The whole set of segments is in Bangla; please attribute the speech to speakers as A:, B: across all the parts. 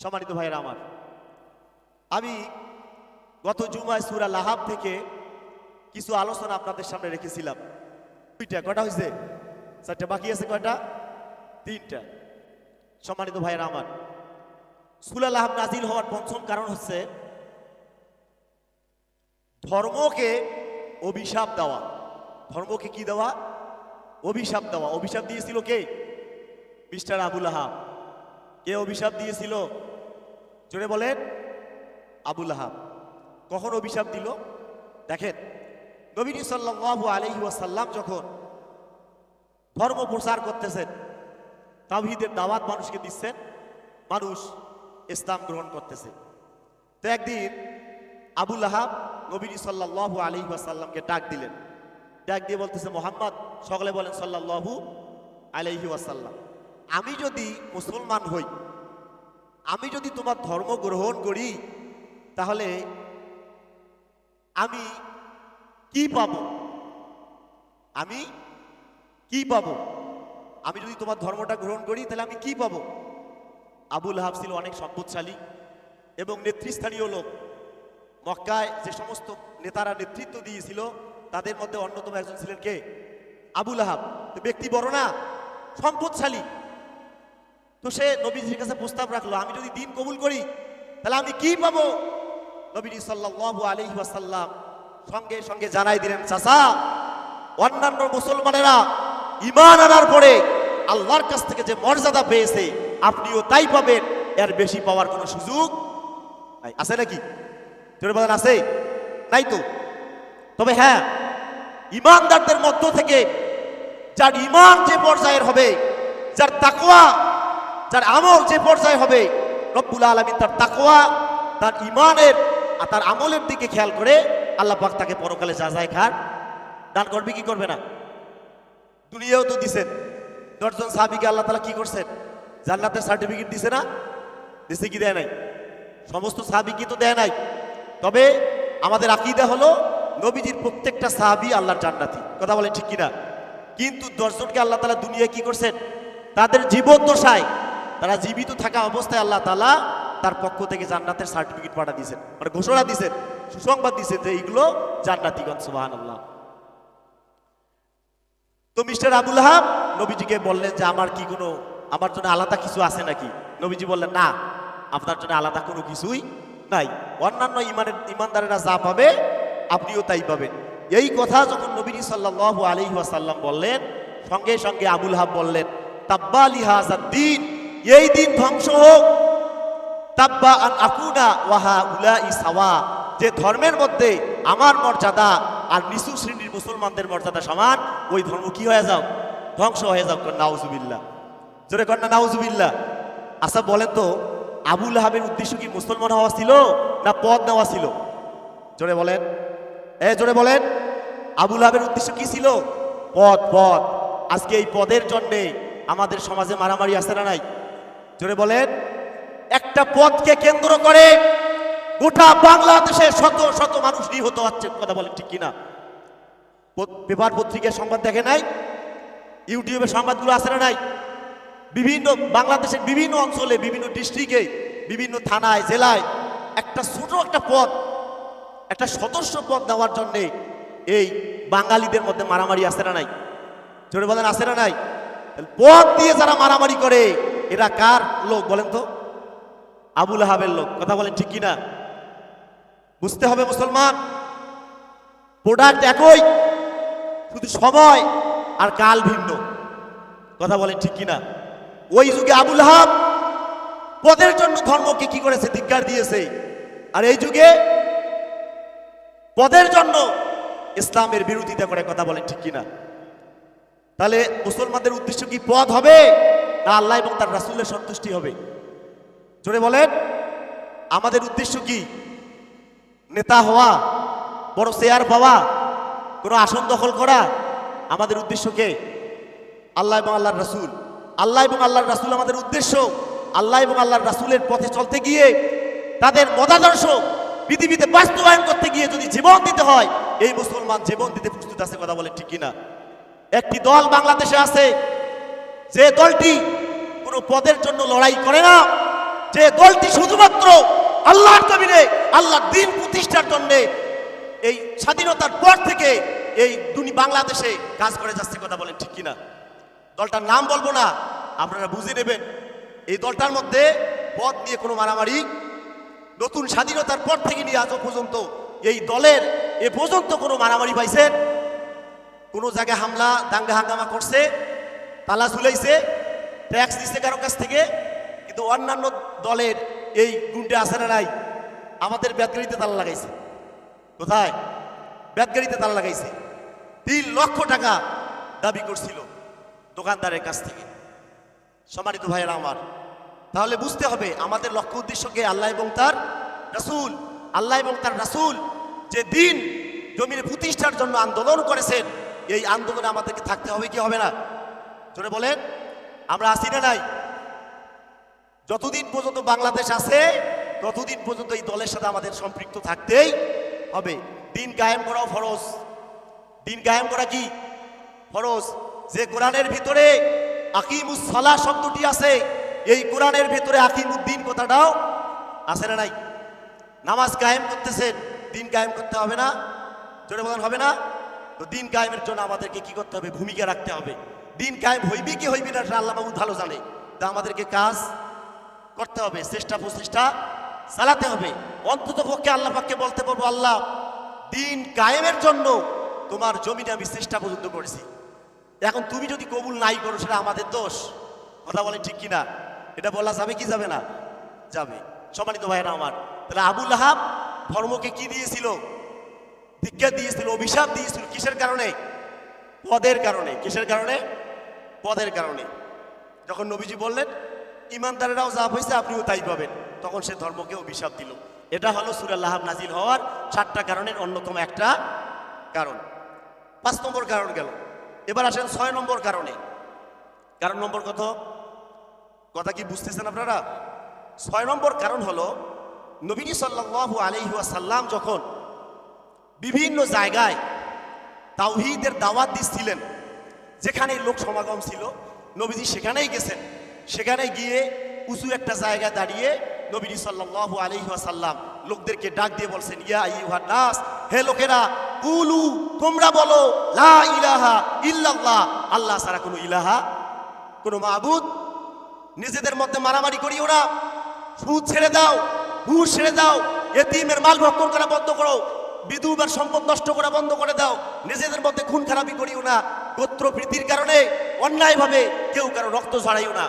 A: সম্মানিত ভাইয়েরা আমার, আমি গত জুমায় সুরা লাহাব থেকে কিছু আলোচনা আপনাদের সামনে রেখেছিলাম। দুইটা কটা হয়েছে চারটা বাকি আছে কয়টা? তিনটা। সম্মানিত ভাইয়েরা আমার, সুরা লাহাব নাজিল হওয়ার পঞ্চম কারণ হচ্ছে ধর্মকে অভিশাপ দেওয়া। ধর্মকে কি দেওয়া? অভিশাপ দেওয়া। অভিশাপ দিয়েছিল কে? মিস্টার আবুল আহাব। কে অভিশাপ দিয়েছিল? জোরে বলেন, আবুল আহাব কখন অভিশাপ দিল? দেখেন নবীনী সাল্লাল্লাহু আলাইহি ওয়াসাল্লাম যখন ধর্ম প্রচার করতেছেন, তাওহীদের দাওয়াত মানুষকে দিচ্ছেন, মানুষ ইসলাম গ্রহণ করতেছে। তো একদিন আবুল আহাব নবীনী সাল্লাল্লাহু আলাইহি ওয়াসাল্লামকে ডাক দিলেন। ডাক দিয়ে বলতেছে, মোহাম্মদ, সকলে বলেন, সাল্লাল্লাহু আলাইহি ওয়াসাল্লাম, আমি যদি মুসলমান হই আমি যদি তোমার ধর্ম গ্রহণ করি, তাহলে আমি কি পাব? আমি কি পাব? আমি যদি তোমার ধর্মটা গ্রহণ করি, তাহলে আমি কি পাব? আবুল হাব ছিল অনেক সম্পদশালী এবং নেতৃস্থানীয় লোক। মক্কায় যে সমস্ত নেতারা নেতৃত্ব দিয়েছিল, তাদের মধ্যে অন্যতম একজন ছিলেন কে? আবুল আহাব তো ব্যক্তি বড় না, সম্পদশালী। তো সে নবীজির কাছে প্রস্তাব রাখল, আমি যদি দিন কবুল করি, তাহলে আমি কি পাবো? নবীজি সাল্লাল্লাহু আলাইহি ওয়াসাল্লাম সঙ্গে সঙ্গে জানাই দিলেন, চাচা, অন্যান্য মুসলমানেরা ইমান আনার পরে আল্লাহর কাছ থেকে যে মর্যাদা পেয়েছে, আপনিও তাই পাবেন, এর বেশি পাওয়ার কোনো সুযোগ আছে নাকি? আছে? নাই তো? তবে হ্যাঁ ইমানদারদের মধ্য থেকে যার ইমান যে পর্যায়ের হবে, যার তাকওয়া যার আমল যে পর্যায়ে হবে, রব্বুল আলমী তার তাকওয়া, তার ইমানের আর তার আমলের দিকে খেয়াল করে আল্লাহ পাক তাকে পরকালে যা যায় খান দান করবে কি করবে না? দুনিয়াও তো দিছেন। দশজন সাহাবিকে আল্লাহ তালা কি করছেন? জান্নাতের সার্টিফিকেট দিছে না? দিছে কি দেয় নাই? সমস্ত সাহাবিকে তো দেয় নাই। তবে আমাদের আকিদা হলো, নবীজির প্রত্যেকটা সাহাবি আল্লাহর জান্নাতি। কথা বলেন ঠিক কিনা? কিন্তু দশজনকে আল্লাহ তালা দুনিয়ায় কি করছেন? তাদের জীবদ্দশায় তারা জীবিত থাকা অবস্থায় আল্লাহ তালা তার পক্ষ থেকে জান্নাতের সার্টিফিকেট পাঠা দিয়েছেন মানে ঘোষণা দিয়েছেন, সুসংবাদ দিয়েছেন যে এইগুলো জান্নাতিগণ সুবাহান আল্লাহ তো মিস্টার আবুল হাব নবীজিকে বললেন যে, আমার কি কোনো, আমার জন্য আলাদা কিছু আছে নাকি? নবীজি বললেন, না, আপনার জন্য আলাদা কোনো কিছুই নাই। অন্যান্য ইমানের, ইমানদারেরা যা পাবে, আপনিও তাই পাবেন। এই কথা যখন নবীজি সাল্লাল্লাহু আলাইহি ওয়াসাল্লাম বললেন, সঙ্গে সঙ্গে আবুল হাব বললেন তাব্বা লিহাজাদ দিন এই দিন ধ্বংস হোক। তাব্বা আন আকুনা ওয়াহা উলাই সাওয়া। যে ধর্মের মধ্যে আমার মর্যাদা আর নিচু শ্রেণির মুসলমানদের মর্যাদা সমান, ওই ধর্ম কি হয়ে যাও ধ্বংস হয়ে যাও নাউজুবিল্লা জোরে কন্যা নাউজুবিল্লা আচ্ছা বলেন তো আবুল হাবের উদ্দেশ্য কি মুসলমান হওয়া ছিল না পদ নেওয়া ছিল? জোরে বলেন। এ, জোরে বলেন। আবুল হাবের উদ্দেশ্য কি ছিল? পদ পদ। আজকে এই পদের জন্যে আমাদের সমাজে মারামারি আছে না নাই? জোরে বলেন, একটা পদকে কেন্দ্র করে গোটা বাংলাদেশে শত শত মানুষ নিহত হচ্ছে, কথা বলেন ঠিক কিনা? পেপার পত্রিকায় সংবাদ দেখে নাই? ইউটিউবে সংবাদগুলো আছে না নাই? বিভিন্ন, বাংলাদেশের বিভিন্ন অঞ্চলে, বিভিন্ন ডিস্ট্রিক্টে বিভিন্ন থানায়, জেলায় একটা ছোট একটা পদ একটা সদস্য পদ দেওয়ার জন্যে এই বাঙালিদের মধ্যে মারামারি আছে না নাই? জোরে বলেন আছে না নাই? পদ দিয়ে যারা মারামারি করে এরা কার লোক বলেন তো? আবুল আহাবের লোক, কথা বলেন ঠিক কিনা? বুঝতে হবে মুসলমান প্রোডাক্ট একই, শুধু সময় আর কাল ভিন্ন। কথা বলেন ঠিক কিনা? ওই যুগে আবুল হাব পদের জন্য ধর্মকে কি করেছে? ধিক্কার দিয়েছে। আর এই যুগে পদের জন্য ইসলামের বিরোধিতা করে, কথা বলেন ঠিক কিনা? তাহলে মুসলমানদের উদ্দেশ্য কি পদ হবে? না আল্লাহ এবং তার রাসুলের সন্তুষ্টি হবে। জোরে বলেন, আমাদের উদ্দেশ্য কি? নেতা হওয়া, বড় চেয়ার পাওয়া, কোনো আসন দখল করা? আমাদের উদ্দেশ্য কে? আল্লাহ এবং আল্লাহর রাসুল। আল্লাহ এবং আল্লাহর রাসুল আমাদের উদ্দেশ্য। আল্লাহ এবং আল্লাহর রাসুলের পথে চলতে গিয়ে তাদের মতাদর্শ পৃথিবীতে বাস্তবায়ন করতে গিয়ে যদি জীবন দিতে হয়, এই মুসলমান জীবন দিতে প্রস্তুত আছে কথা বলে ঠিক কিনা? একটি দল বাংলাদেশে আছে যে দলটি কোনো পদের জন্য লড়াই করে না, যে দলটি শুধুমাত্র আল্লাহর জমিনে আল্লাহর দিন প্রতিষ্ঠার জন্য এই স্বাধীনতার পর থেকে এই দুনি বাংলাদেশে কাজ করে যাচ্ছে কথা বলেন ঠিক কিনা? দলটার নাম বলব না, আপনারা বুঝে নেবেন। এই দলটার মধ্যে পদ নিয়ে কোনো মারামারি, নতুন স্বাধীনতার পর থেকে নিয়ে আজও পর্যন্ত এই দলের এ পর্যন্ত কোনো মারামারি পাইছেন। কোনো জায়গায় হামলা, দাঙ্গা হাঙ্গামা করছে তালা ঝুলাইছে ট্যাক্স দিচ্ছে কারও কাছ থেকে, কিন্তু অন্যান্য দলের এই গুন্ডে আসে না নাই, আমাদের ব্যাদগাড়িতে তালা লাগাইছে। কোথায়? ব্যাদগাড়িতে তালা লাগাইছে। তিন লক্ষ টাকা দাবি করছিল দোকানদারের কাছ থেকে। সম্মানিত ভাইয়েরা আমার, তাহলে বুঝতে হবে আমাদের লক্ষ্য উদ্দেশ্যকে আল্লাহ এবং তার রাসূল। আল্লাহ এবং তার রাসূল যে দিন জমির প্রতিষ্ঠার জন্য আন্দোলন করেছেন, এই আন্দোলনে আমাদেরকে থাকতে হবে কি হবে না? জোরে বলেন, আমরা আসি না নাই? যতদিন পর্যন্ত বাংলাদেশ আছে, ততদিন পর্যন্ত এই দলের সাথে আমাদের সম্পৃক্ত থাকতেই হবে। দিন কায়েম করাও ফরজ। দিন কায়েম করা কি? ফরজ। যে কোরআনের ভিতরে আকিমুস সালা শব্দটি আছে, এই কোরআনের ভিতরে আকিমুদ্দিন কথাটাও আছে না নাই? নামাজ কায়েম করতেছেন, দিন কায়েম করতে হবে না? জোরে বলেন, হবে না? তো দিন কায়েমের জন্য আমাদেরকে কি করতে হবে? ভূমিকা রাখতে হবে। দিন কায়েম হইবে কি হইবে না আল্লাহ বাবু ভালো জানে। তা আমাদেরকে কাজ করতে হবে, চেষ্টা প্রচেষ্টা চালাতে হবে। অন্তত পক্ষে আল্লাহ পাককে বলতে পারব আল্লাহ, দিন কায়েমের জন্য তোমার জমিনে আমি চেষ্টা পর্যন্ত করেছি। এখন তুমি যদি কবুল নাই করো, সেটা আমাদের দোষ। কথা বলে ঠিক কিনা? এটা বলা যাবে কি যাবে না? যাবে। সম্মানিত ভাইরা আমার, তাহলে আবুল আহাব ধর্মকে কি দিয়েছিল? দীক্ষা দিয়েছিল, অভিশাপ দিয়েছিল, কিসের কারণে? পদের কারণে। কিসের কারণে? পদের কারণে। যখন নবীজি বললেন ইমানদারেরাও যা হয়েছে আপনিও তাই পাবেন। তখন সে ধর্মকে অভিশাপ দিল। এটা হলো সুরাল্লাহ নাজিল হওয়ার সাতটা কারণের অন্যতম একটা কারণ। পাঁচ নম্বর কারণ গেল। এবার আসেন ছয় নম্বর কারণে। কারণ নম্বর কত? কথা কি বুঝতেছেন আপনারা? ছয় নম্বর কারণ হলো, নবীজি সাল্লাল্লাহু আলাইহি ওয়াসাল্লাম যখন বিভিন্ন জায়গায় তাওহিদের দাওয়াত দিচ্ছিলেন যেখানে লোক সমাগম ছিল, নবীজি সেখানেই গেছেন। সেখানে গিয়ে উঁচু একটা জায়গায় দাঁড়িয়ে নবীজি সাল্লাল্লাহু আলাইহি ওয়াসাল্লাম লোকদেরকে ডাক দিয়ে বলছেন, ইয়া আইয়ুহান নাস, হে লোকেরা, কুলু, তোমরা বলো, লা ইলাহা ইল্লাল্লাহ, আল্লাহ ছাড়া কোনো ইলাহা, কোনো মাবুদ, নিজেদের মধ্যে মারামারি করিও না। সুদ ছেড়ে দাও, ঘুষ ছেড়ে দাও, এতিমের মাল ভক্ষণ করা বন্ধ করো বিধুবার সম্পদ নষ্ট করা বন্ধ করে দাও। নিজেদের মধ্যে খুন খারাপি করিও না। গোত্র প্রীতির কারণে অন্যায়ভাবে কেউ কারও রক্ত ঝরাইও না।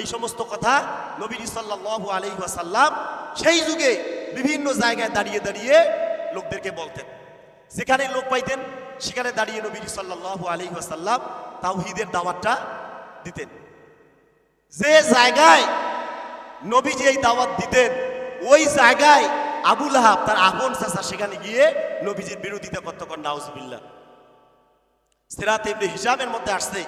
A: এই সমস্ত কথা নবী সাল্লাল্লাহু আলাইহি ওয়াসাল্লাম সেই যুগে বিভিন্ন জায়গায় দাঁড়িয়ে দাঁড়িয়ে লোকদেরকে বলতেন। যেখানে লোক পাইতেন, সেখানে দাঁড়িয়ে নবী সাল্লাল্লাহু আলাইহি ওয়াসাল্লাম তাওহীদের দাওয়াতটা দিতেন। যে জায়গায় নবীজি এই দাওয়াত দিতেন, ওই জায়গায় আবুল আহাব তার আপন চাচা সেখানে গিয়ে নবীজির বিরোধিতা করতে কর নাউজুবিল্লাহ। সিরাত ইবনে হিসাবের মধ্যে আসছে।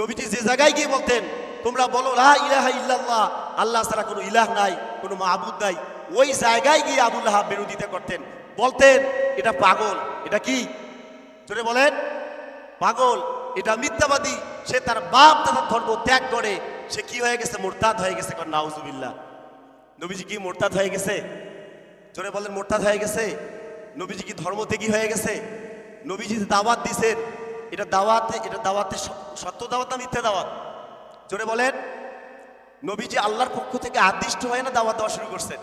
A: নবীজি যে জায়গায় গিয়ে বলতেন, তোমরা বলো, লা ইলাহা ইল্লাল্লাহ, আল্লাহ ছাড়া কোনো ইলাহ নাই, কোনো মাহবুদ নাই। ওই জায়গায় গিয়ে আবুল আহাব বিরোধিতা করতেন। বলতেন, এটা পাগল, এটা কি? জোরে বলেন, পাগল, এটা মিথ্যাবাদী, সে তার বাপ দাদার ধর্ম ত্যাগ করে, সে কি হয়ে গেছে? মোরতাদ হয়ে গেছে কর, নাউজুবিল্লাহ। নবীজি কি মোরতাদ হয়ে গেছে? জোরে বলেন, মোরতাদ হয়ে গেছে? নবীজি কি ধর্ম ত্যাগী হয়ে গেছে? নবীজি দাওয়াত দিছেন, এটা দাওয়াতে এটা দাওয়াতে সত্য দাওয়াত না মিথ্যা দাওয়াত? জোরে বলেন, নবীজি আল্লাহর পক্ষ থেকে আদিষ্ট হয়ে না দাওয়াত দেওয়া শুরু করছেন?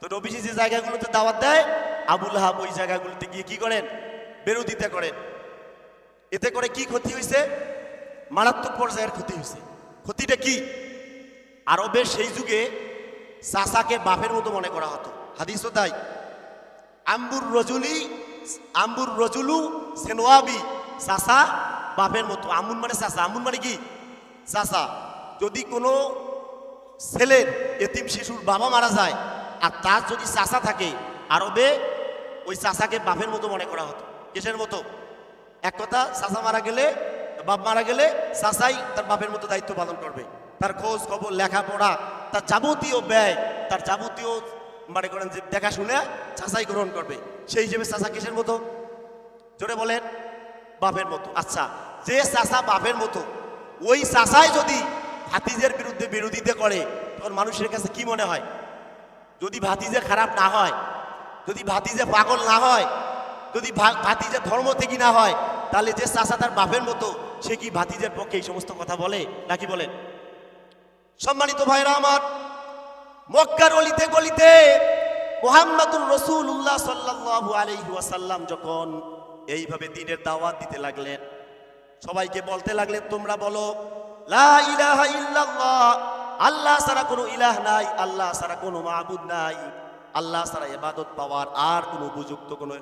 A: তো নবীজি যে জায়গাগুলোতে দাওয়াত দেয়, আবুল হাব ওই জায়গাগুলোতে গিয়ে কি করেন? বিরোধিতা করেন। এতে করে কি ক্ষতি হয়েছে মারাত্মক পর্যায়ের ক্ষতি হয়েছে ক্ষতিটা কি? আরবের সেই যুগে চাষাকে বাপের মতো মনে করা হতো। হাদিসও তাই। আম্বুর রজুলি, আম্বুর রজুলু সেনোয়াবি চাষা বাপের মতো। আমুন মানে চাষা আমুন মানে কি? চাষা যদি কোনো ছেলের এতিম শিশুর বাবা মারা যায়, আর তার যদি চাষা থাকে, আরবে, ওই চাষাকে বাপের মতো মনে করা হতো। কিসের মতো? এক কথা চাষা মারা গেলে, বাপ মারা গেলে চাষাই তার বাপের মতো দায়িত্ব পালন করবে। তার খোঁজ খবর, লেখাপড়া, তার যাবতীয় ব্যয়, তার যাবতীয় মানে করেন যে দেখাশুনে চাষাই গ্রহণ করবে। সেই হিসেবে চাষা কিসের মতো? জোরে বলেন, বাপের মতো। আচ্ছা যে চাষা বাপের মতো, ওই চাষাই যদি ভাতিজের বিরুদ্ধে বিরোধিতা করে, তখন মানুষের কাছে কি মনে হয়? যদি ভাতিজে খারাপ না হয়, যদি ভাতিজে পাগল না হয়, যদি ভাতিজে ধর্ম থেকে না হয়, তাহলে যে চাষা তার বাপের মতো, সে কি ভাতিজের পক্ষে এই সমস্ত কথা বলে? নাকি বলে সম্মানিত ভাইরা আমার মক্কার অলিতে গলিতে মোহাম্মদুর রসুল্লাহ সাল্লাল্লাহু আলাইহি ওয়াসাল্লাম যখন এইভাবে দিনের দাওয়াত দিতে লাগলেন, সবাইকে বলতে লাগলেন, তোমরা বলো আল্লাহ ছাড়া কোনো ইলাহ নাই, আল্লাহ সারা কোনো মাহবুদ নাই, আল্লাহ ছাড়া ইবাদত পাওয়ার আর কোনো উপযুক্ত কোনো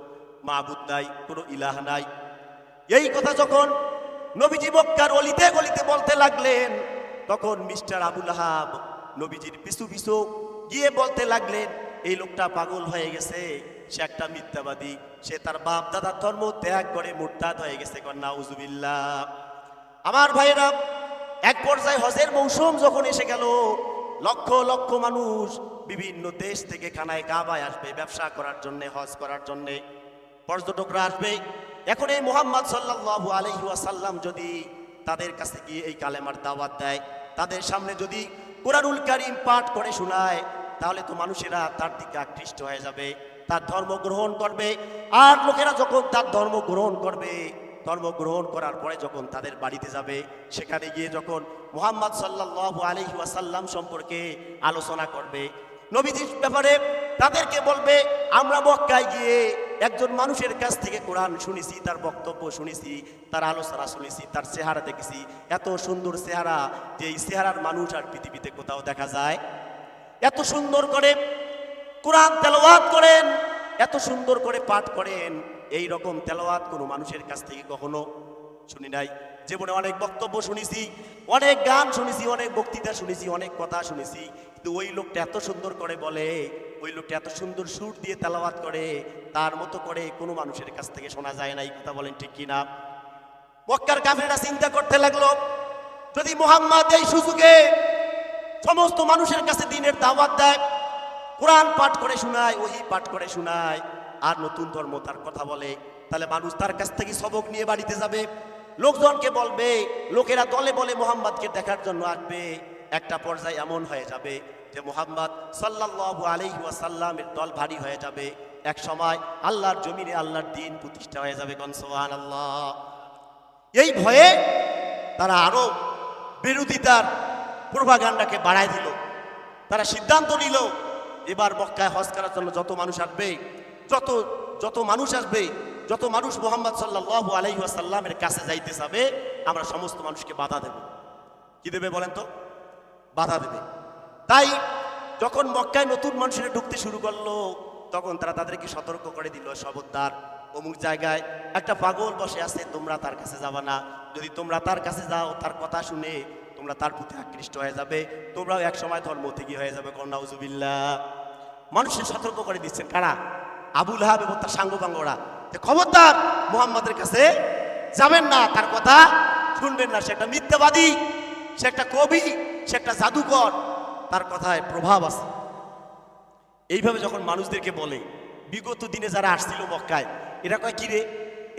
A: মাহবুদ নাই, কোনো ইলাহ নাই। এই কথা যখন নবীজি মক্কার অলিতে গলিতে বলতে লাগলেন, তখন মিস্টার আবুল আহাব নবীজির পিছু পিছু গিয়ে বলতে লাগলেন, এই লোকটা পাগল হয়ে গেছে, সে একটা মিথ্যাবাদী, সে তার বাপ দাদার ধর্ম ত্যাগ করে মুরতাদ হয়ে গেছে কন্যা উজুবিল্লাহ আমার ভাইয়েরা, এক পর্যায়ে হজের মৌসুম যখন এসে গেল, লক্ষ লক্ষ মানুষ বিভিন্ন দেশ থেকে খানায় কাবায় আসবে ব্যবসা করার জন্য, হজ করার জন্যে। পর্যটকরা আসবে। এখন এই মোহাম্মদ সাল্লাহ আলাইহি ওয়াসাল্লাম যদি তাদের কাছে গিয়ে এই কালেমার দাওয়াত দেয়, তাদের সামনে যদি কোরআনুল কারীম পাঠ করে শোনায়, তাহলে তো মানুষেরা তার দিকে আকৃষ্ট হয়ে যাবে, তার ধর্ম গ্রহণ করবে। আর লোকেরা যখন তার ধর্ম গ্রহণ করবে, ধর্ম গ্রহণ করার পরে যখন তাদের বাড়িতে যাবে, সেখানে গিয়ে যখন মোহাম্মদ সাল্লাল্লাহু আলাইহি ওয়াসাল্লাম সম্পর্কে আলোচনা করবে, নবীজির ব্যাপারে তাদেরকে বলবে, আমরা মক্কায় গিয়ে একজন মানুষের কাছ থেকে কোরআন শুনেছি, তার বক্তব্য শুনেছি, তার আলোচনা শুনেছি, তার চেহারা দেখেছি। এত সুন্দর চেহারা যে এই চেহারার মানুষ আর পৃথিবীতে কোথাও দেখা যায়। এত সুন্দর করে কোরআন তেলাওয়াত করেন, এত সুন্দর করে পাঠ করেন, এই রকম তেলাওয়াত কোনো মানুষের কাছ থেকে কখনো শুনি নাই। জীবনে অনেক বক্তব্য শুনেছি, অনেক গান শুনেছি, অনেক বক্তৃতা শুনেছি, অনেক কথা শুনেছি, কিন্তু ওই লোকটা এত সুন্দর করে বলে ওই লোকটা এত সুন্দর সুর দিয়ে তেলাওয়াত করে, তার মতো করে কোনো মানুষের কাছ থেকে শোনা যায় না, এই কথা বলেন ঠিক কিনা? মক্কার কাফেররা চিন্তা করতে লাগল, যদি মোহাম্মদ এই সুযোগে সমস্ত মানুষের কাছে দিনের দাওয়াত দেয়, কোরআন পাঠ করে শোনায়, ওহি পাঠ করে শোনায়, আর নতুন ধর্ম তার কথা বলে, তাহলে মানুষ তার কাছ থেকে সবক নিয়ে বাড়িতে যাবে। লোকজনকে বলবে, লোকেরা দলে বলে মোহাম্মদকে দেখার জন্য আসবে। একটা পর্যায়ে এমন হয়ে যাবে যে মোহাম্মদ সাল্লাল্লাহু আলাইহি ওয়াসাল্লামের দল ভারী হয়ে যাবে। এক সময় আল্লাহর জমিনে আল্লাহর দিন প্রতিষ্ঠা হয়ে যাবে কন আল্লাহ এই ভয়ে তারা আরও বিরোধিতার প্রভাগান্ডাকে বাড়ায় দিল। তারা সিদ্ধান্ত নিল, এবার মক্কায় হজ করার জন্য যত মানুষ আসবে, যত যত মানুষ আসবে, যত মানুষ মোহাম্মদ সাল্লাল্লাহু আলাইহি ওয়াসাল্লামের কাছে যাইতে যাবে, আমরা সমস্ত মানুষকে বাধা দেব। কি দেবে বলেন তো? বাধা দেবে। তাই যখন মক্কায় নতুন মানুষেরা ঢুকতে শুরু করল, তখন তারা তাদেরকে সতর্ক করে দিল সবদার অমুক জায়গায় একটা পাগল বসে আছে, তোমরা তার কাছে যাবা না। যদি তোমরা তার কাছে যাও, তার কথা শুনে তোমরা তার প্রতি আকৃষ্ট হয়ে যাবে। তোমরাও এক সময় ধর্ম থেকে হয়ে যাবে কন্যাউজুবিল্লা মানুষের সতর্ক করে দিচ্ছেন কারা? আবুল হাব এবং তার সাঙ্গপাঙ্গরা। যে খবরদার, মোহাম্মদের কাছে যাবেন না, তার কথা শুনবেন না। সে একটা মিথ্যাবাদী, সে একটা কবি সে একটা জাদুকর, তার কথায় প্রভাব আছে। এইভাবে যখন মানুষদেরকে বলে, বিগত দিনে যারা আসছিল মক্কায়, এরা কয়, কিরে,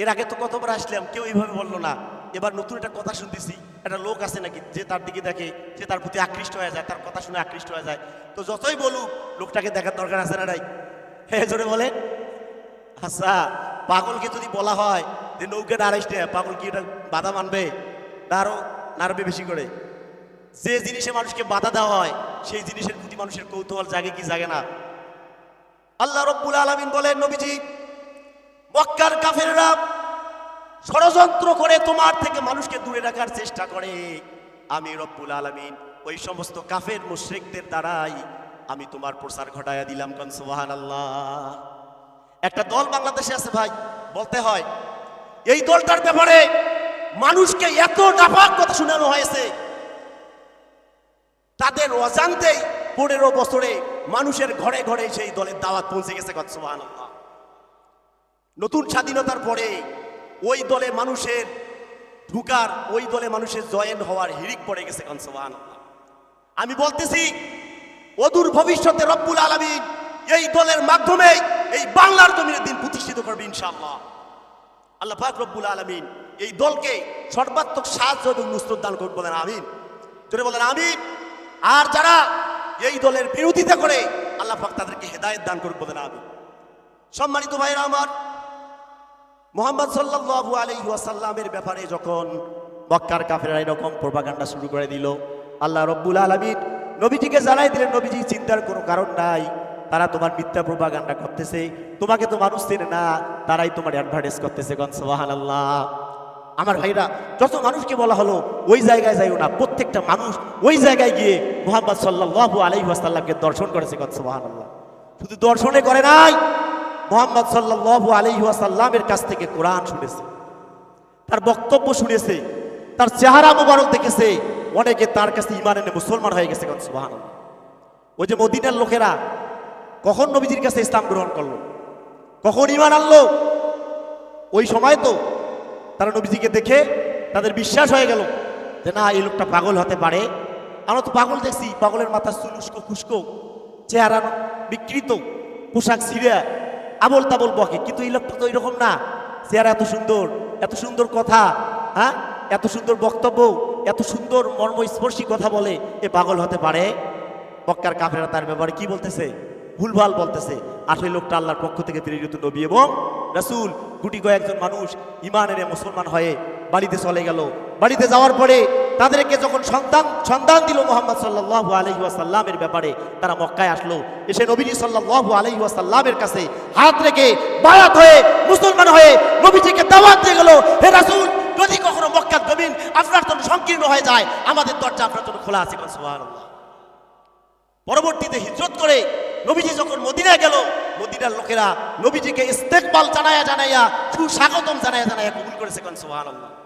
A: এর আগে তো কতবার আসলাম, কেউ এইভাবে বলল না। এবার নতুন একটা কথা শুনতেছি, একটা লোক আছে নাকি, যে তার দিকে দেখে, যে তার প্রতি আকৃষ্ট হয়ে যায়, তার কথা শুনে আকৃষ্ট হয়ে যায়। তো যতই বলুক, লোকটাকে দেখার দরকার আছে না নাই? হ্যাঁ জোরে বলে আচ্ছা পাগলকে যদি বলা হয়, যে নৌকাটা আড়াইশটা পাগল কি এটা বাধা মানবে? না আরও নাড়বে বেশি করে। যে জিনিসে মানুষকে বাধা দেওয়া হয়, সেই জিনিসের প্রতি মানুষের কৌতূহল জাগে কি জাগে না? আল্লাহ রব্বুল আলমিন বলেন, নবীজি, মক্কার কাফেররা ষড়যন্ত্র করে তোমার থেকে মানুষকে দূরে রাখার চেষ্টা করে। আমি রব্বুল আলমিন, ওই সমস্ত কাফের মুশ্রিকদের দ্বারাই আমি তোমার প্রসার ঘটাইয়া দিলাম কন সুবাহান আল্লাহ একটা দল বাংলাদেশে আছে ভাই, বলতে হয়, এই দলটার ব্যাপারে মানুষকে এত নাপাক কথা শোনানো হয়েছে। তাদের অজান্তেই পনেরো বছরে মানুষের ঘরে ঘরে সেই দলের দাওয়াত পৌঁছে গেছে নতুন স্বাধীনতার পরে ওই দলে মানুষের ঢুকার, ওই দলে মানুষের জয়েন হওয়ার হিড়িক পড়ে গেছে কন আমি বলতেছি, অদূর ভবিষ্যতে রব্বুল আলমিন এই দলের মাধ্যমে এই বাংলার জমিনের দিন প্রতিষ্ঠিত করবে ইনশাআল্লাহ। আল্লাহ পাক রব্বুল আলমিন এই দলকে সর্বাত্মক সাহায্য এবং নুসরত দান করবেন বলেন আমিন। বলেন আমি আর যারা এই দলের বিরোধিতা করে, আল্লাহ পাক তাদেরকে হেদায়েত দান করুক বলেন আমি। সম্মানিত ভাইরা আমার, মোহাম্মদ সাল্লাল্লাহু আলাইহি ওয়াসাল্লামের ব্যাপারে যখন মক্কার কাফেররা এরকম প্রোপাগান্ডা শুরু করে দিল, আল্লাহ রব্বুল আলামিন নবীজিকে জানাই দিলেন, নবীজি, চিন্তার কোনো কারণ নাই, তারা তোমার মিথ্যা প্রোপাগান্ডা করতেছে, তোমাকে তো মানুষ চেনে না, তারাই তোমার অ্যাডভার্টাইজ করতেছে গন সুবহানাল্লাহ। আমার ভাইরা, যত মানুষকে বলা হলো, ওই জায়গায় যাইও না। প্রত্যেকটা মানুষ ওই জায়গায় গিয়ে মোহাম্মদ সাল্লাল্লাহু আলাইহি ওয়াসাল্লামকে দর্শন করেছে গন সুবহানাল্লাহ। শুধু দর্শনে করে নাই, মোহাম্মদ সাল্লাল্লাহু আলাইহি ওয়াসাল্লামের কাছ থেকে কোরআন শুনেছে। তার বক্তব্য শুনেছে, তার চেহারা মোবারক দেখেছে। অনেকে তার কাছে ইমান এনে মুসলমান হয়ে গেছে সুবাহান ওই যে মদিনার লোকেরা কখন নবীজির কাছে ইসলাম গ্রহণ করল? কখন ইমান আনলো? ওই সময় তো তারা নবীজিকে দেখে তাদের বিশ্বাস হয়ে গেল যে না, এই লোকটা পাগল হতে পারে। আমরা তো পাগল দেখছি, পাগলের মাথা চুলুস্কো খুস্কো চেহারা বিকৃত, পোশাক ছিঁড়া আবল তাবল বকে। কিন্তু এই লোকটা তো এরকম না। চেহারা এত সুন্দর এত সুন্দর কথা হ্যাঁ? এত সুন্দর বক্তব্য, এত সুন্দর মর্মস্পর্শী কথা বলে এ পাগল হতে পারে। মক্কার কাফেরা তার ব্যাপারে কি বলতেছে? ভুলভাল বলতেছে। আসলে লোকটা আল্লাহর পক্ষ থেকে প্রেরিত নবী এবং রাসূল। গুটি কয়েকজন মানুষ ইমান এনে মুসলমান হয়ে বাড়িতে চলে গেল। বাড়িতে যাওয়ার পরে তাদেরকে যখন সন্তান সন্তান দিল মোহাম্মদ সাল্লাল্লাহু আলাইহি ওয়াসাল্লামের ব্যাপারে, তারা মক্কায় আসলো। এসে নবীজি সাল্লাল্লাহু আলাইহি ওয়াসাল্লামের কাছে হাত রেখে বায়াত হয়ে মুসলমান হয়ে নবীজিকে দাওয়াত দিয়ে গেল, হে রাসূল, যদি কখনো মক্কার জমিন আপনার জন্য সংকীর্ণ হয়ে যায়, আমাদের দরজা আপনার জন্য খোলা আছে পরবর্তীতে হিজরত করে নবীজি যখন মদিনায় গেল, মদিনার লোকেরা নবীজিকে ইস্তেকবাল জানায়া জানাইয়া সুস্বাগতম জানায়া জানাইয়া কবুল করেছে কোন, সুবহানাল্লাহ।